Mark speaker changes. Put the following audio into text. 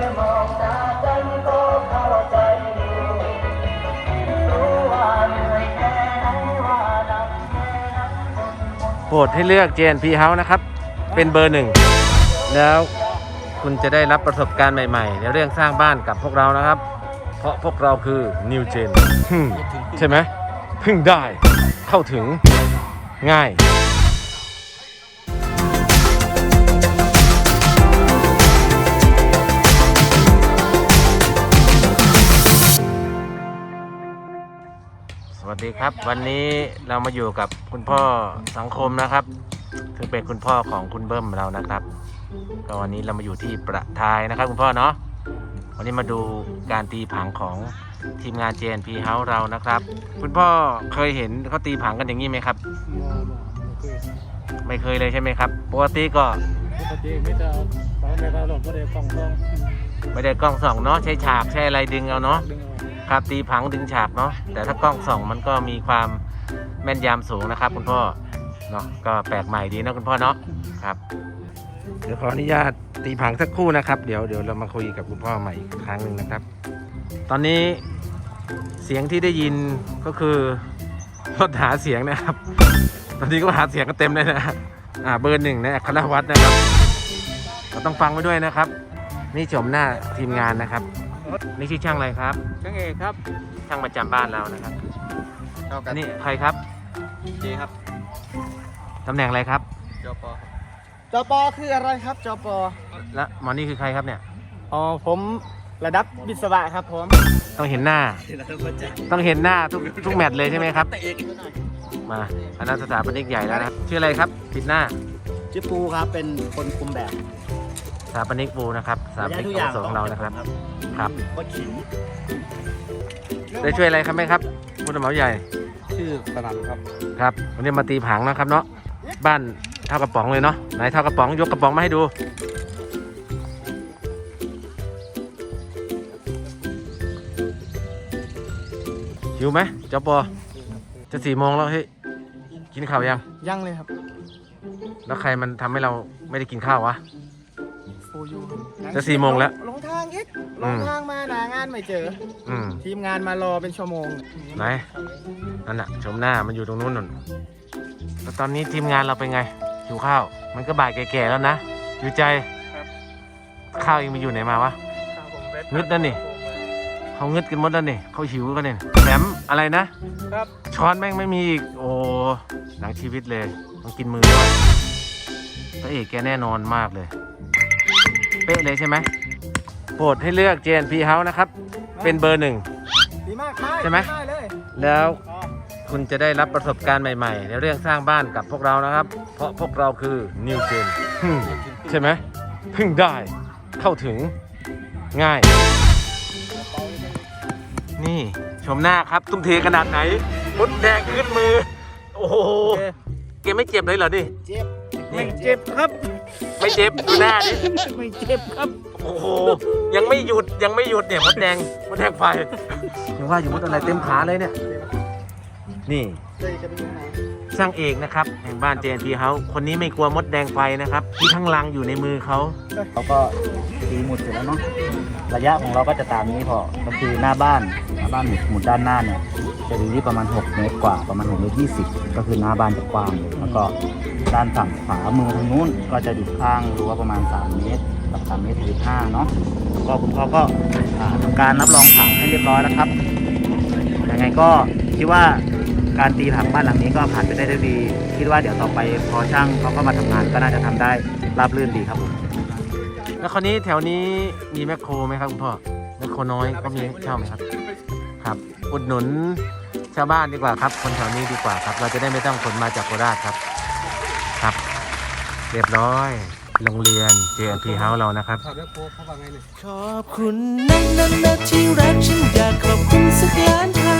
Speaker 1: ค่มองตากันก็เข้าใจอยู่รู้ว่าเหนื่อยแค่ไหนว่าหนักแค่ไหนคนหมด
Speaker 2: โปรดให้เลือก JNP House นะครับ เป็นเบอร์หนึ่ง แล้วคุณจะได้รับประสบการณ์ใหม่ๆ ในเรื่องสร้างบ้านกับพวกเรานะครับ เพราะพวกเราคือ New Gen หึ่มใช่ไหมเพึ่งได้เข้าถึงง่าย สวัสดีครับ วันนี้เรามาอยู่กับคุณพ่อสังคมนะครับซึ่งเป็นคุณพ่อของคุณเบิ้มเรานะครับก็วันนี้เรามาอยู่ที่ประทายนะครับ คุณพ่อเนาะวันนี้มาดูการตีผังของทีมงาน JNP House เรานะครับ คุณพ่อเคยเห็นเขาตีผังกันอย่างนี้ไหมครับไม่เคยเลยใช่ไหมครับปกติก็
Speaker 3: ปกติไม่ได้เอาสองเมตรหลงก็ได้กล่องกล้อง
Speaker 2: ไม่ได้กล้องส่องเนาะใช้ฉากใช้อะไรดึงเอาเนาะ
Speaker 3: ดึงเอา
Speaker 2: ครับตีผังดึงฉากเนาะแต่ถ้ากล้องส่องมันก็มีความแม่นยำสูงนะครับ คุณพ่อเนาะก็แปลกใหม่ดีนะคุณพ่อเนาะครับ เดี๋ยวขออนุญาตตีผังสักครู่นะครับ เดี๋ยวเดี๋ยวเรามาคุยกับคุณพ่อใหม่อีกครั้งหนึ่งนะครับ ตอนนี้เสียงที่ได้ยินก็คือรถหาเสียงนะครับ ตอนนี้ก็หาเสียงกันเต็มเลยนะอ่าเบอร์หนึ่งนะอัครวัตรนะครับเราต้องฟังไว้ด้วยนะครับ นี่ชมหน้าทีมงานนะครับ นี่ชื่อช่างอะไรครับ
Speaker 3: ช่างเอกครับ
Speaker 2: ช่างประจำบ้านเรานะครับ
Speaker 3: เท่ากั
Speaker 2: อั
Speaker 3: น
Speaker 2: นนี้ใครครับ
Speaker 3: เจครับ
Speaker 2: ตำแหน่งอะไรครับ
Speaker 3: จปจปคืออะไรครับจป
Speaker 2: และหมอนี่คือใครครับเนี่ย
Speaker 3: อ๋อผมระดับวิศวะครับผม
Speaker 2: ต้องเห็นหน้า ต้องเห็นหน้าทุกทุกแมตช์เลยใช่ไหมครับ มา อันนั้นสถาปนิกใหญ่แล้วนะครับชื่ออะไรครับปิดหน้า
Speaker 3: ชื่อปูครับเป็นคนคุมแบบ
Speaker 2: สถาปนิกปูนะครับสถาปนิกอาวุโสของเรานะครับ ครับ
Speaker 3: ก็ขิง
Speaker 2: ได้ช่วยอะไรครับไหมครับผู้รับเหมาใหญ่
Speaker 3: ชื่อสนันครับ
Speaker 2: ครับวันนี้มาตีผังนะครับเนาะ บ้านเท่ากระป๋องเลยเนาะ ไหนเท่ากระป๋องยกกระป๋องมาให้ดู หิวไหมเจ้าปอ จะสี่โมงแล้วเฮ้ย กินข้าวยัง
Speaker 3: ยังเลยครับ
Speaker 2: แล้วใครมันทำให้เราไม่ได้กินข้าววะ
Speaker 3: โฟยู
Speaker 2: จะสี่โมงแล้ว
Speaker 3: ลงทางอีก
Speaker 2: อื
Speaker 3: ล
Speaker 2: ม
Speaker 3: งทางมาหนางานไม่เจอ
Speaker 2: อืม
Speaker 3: ทีมงานมารอเป็นชั่วโมง
Speaker 2: ไหน นั่นน่ะ ชมหน้ามันอยู่ตรงนู้นน่นแล้วตอนนี้ทีมงานเราเป็นไงหิวข้าว มันก็บ่ายแก่ๆแล้วนะ อยู่ใจ ข้าวเองมันอยู่ไหนมาวะ งึดนั่นนี่ เขางึดกันหมดแล้วนี่เขาหิวกันเนี่ยแถมอะไรนะ
Speaker 3: ครับ
Speaker 2: ช้อนแม่งไม่มีอีก โอ้หนังชีวิตเลย ต้องกินมือด้วยพระเอกแกแน่นอนมากเลยเป๊ะเลยใช่ไหมโปรดให้เลือก JNP House นะครับ เป็นเบอร์หนึ่ง
Speaker 3: ดีมาก
Speaker 2: ใช่ไหม
Speaker 3: ได้เลย
Speaker 2: แล้วคุณจะได้รับประสบการณ์ใหม่ๆ ในเรื่องสร้างบ้านกับพวกเรานะครับ เพราะพวกเราคือ New Gen หึ่มใช่ไหมเพึ่งได้เข้าถึงง่าย นี่ ชมหน้าครับ ตุ้มเทขนาดไหนมดแดงขึ้นมือ โอ้โหเกมไม่เจ็บเลยเหรอดิ
Speaker 3: เจ็บ
Speaker 2: นี่
Speaker 3: ไม่เจ็บครับ
Speaker 2: ไม่เจ็บดูหน้าดิ
Speaker 3: ไม่เจ็บครับ
Speaker 2: โอ้โห ยังไม่หยุดยังไม่หยุดเนี่ยมดแดงมดแดงไฟยังว่าอยู่มดอะไรเต็มขาเลยเนี่ย นี่
Speaker 3: เลยจะไปอยู่ไหน
Speaker 2: สร้างเอกนะครับแห่งบ้าน JNP House คนนี้ไม่กลัวมดแดงไฟนะครับที่ทั้งลังอยู่ในมือเขา
Speaker 4: เราก็ตีหมุดเสร็จแล้วเนาะระยะของเราก็จะตามนี้พอก็คือหน้าบ้านหน้าบ้านหมุดหมุดด้านหน้าเนี่ย จะอยู่ที่ประมาณ 6 เมตรกว่าประมาณ6เมตร20ก็คือหน้าบ้านจะกว้างแล้วก็ด้านฝั่งขวามือทางนู้นก็จะอยู่ข้างรั้วประมาณ 3 เมตรกับ3เมตร15เนาะแล้วก็คุณพ่อก็อ่าทำการรับรองผังให้เรียบร้อยแล้วครับยังไงก็คิดว่าการตีผังบ้านหลังนี้ก็ผ่านไปได้ด้วยดี คิดว่าเดี๋ยวต่อไปพอช่างเขาก็มาทำงานก็น่าจะทำได้ราบรื่นดีครับผม
Speaker 2: แล้วคราวนี้แถวนี้มีแมคโครไหมครับคุณพ่อแมคโครน้อยก็มีเช่าไหมครับ ครับ อุดหนุนชาวบ้านดีกว่าครับ คนแถวนี้ดีกว่าครับ เราจะได้ไม่ต้องขนมาจากโคราชครับ ครับ เรียบร้อย โรงเรียน JNP House เรานะครับ
Speaker 3: ข
Speaker 1: อบคุณนะนะนที่รักฉันอยากขอบคุณสักล้านครั้ง